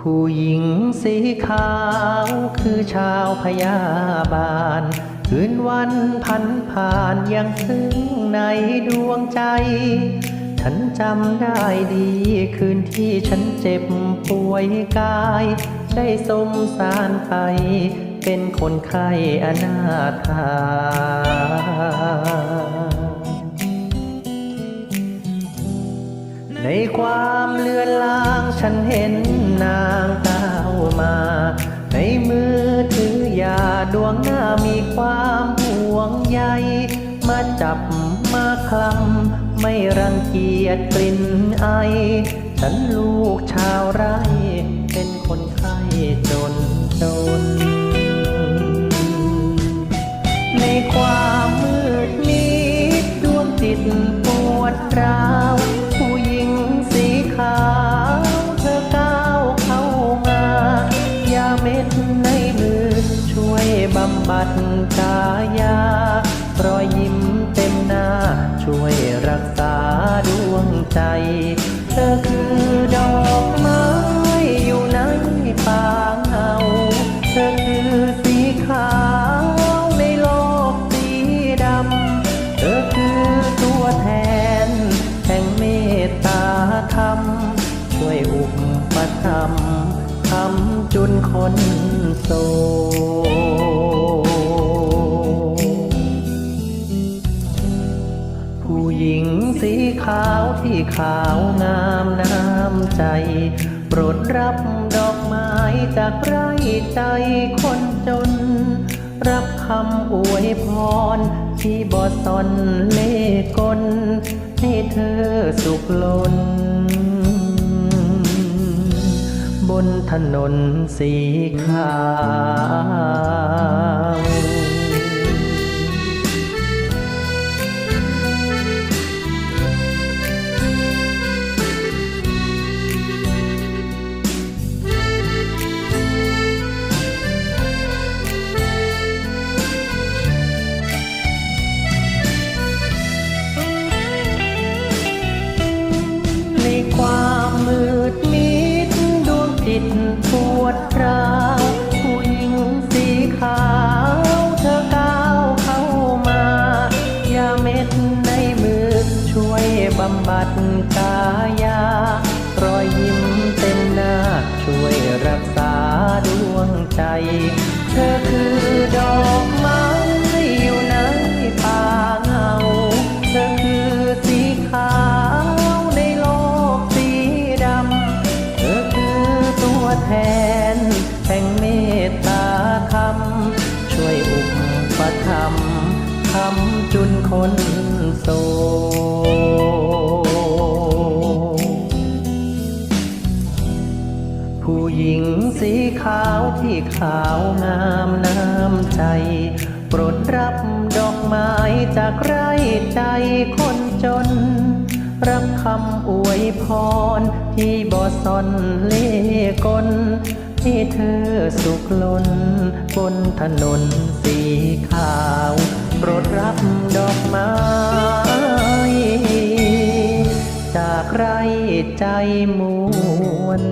ผู้หญิงสีขาวคือชาวพยาบาล คืนวันพันผ่านยังซึ้งในดวงใจ ฉันจำได้ดีคืนที่ฉันเจ็บป่วยกาย ได้สมสารใครเป็นคนไข้อนาถา ในความเลือนลางฉันเห็นนางก้าวมา ในมือถือยาดวงหน้ามีความห่วงใย มาจับมาคลำไม่รังเกียจกลิ่นไอ ฉันลูกชาวไร่เป็นคนไข้จนจน ในความมืดมิดดวงจิตปวดร้า บัดกายารอยยิ้มเต็มหน้า ช่วยรักษาดวงใจ เธอคือดอกไม้อยู่ในป่าเงา เธอคือสีขาวในโลกสีดำ เธอคือตัวแทนแห่งเมตตาธรรม ช่วยอุปถัมภ์ทำจุนคนโสด หญิงสีขาวที่ขาวงามน้ำใจ โปรดรับดอกไม้จากไร่ใจคนจน รับคำอวยพร ที่บอสอนเล่กลให้เธอสุขล้นบนถนนสีขาว จิตปวดร้าวผู้หญิงสีขาวเธอก้าวเข้ามา ยาเม็ดในมือช่วยบำบัดกายารอยยิ้มเต็มหน้าช่วยรักษาดวงใจ เธอคือ ปถัมภ์ทำจุนคนโสผู้หญิงสีขาวที่ขาวงามน้ำใจ โปรดรับดอกไม้จากไร่ใจคนจน รับคำอวยพรที่บ่อสอนเล่กล ให้เธอสุขล้นบนถนนสีขาว โปรดรับดอกไม้ จากไรใจมวน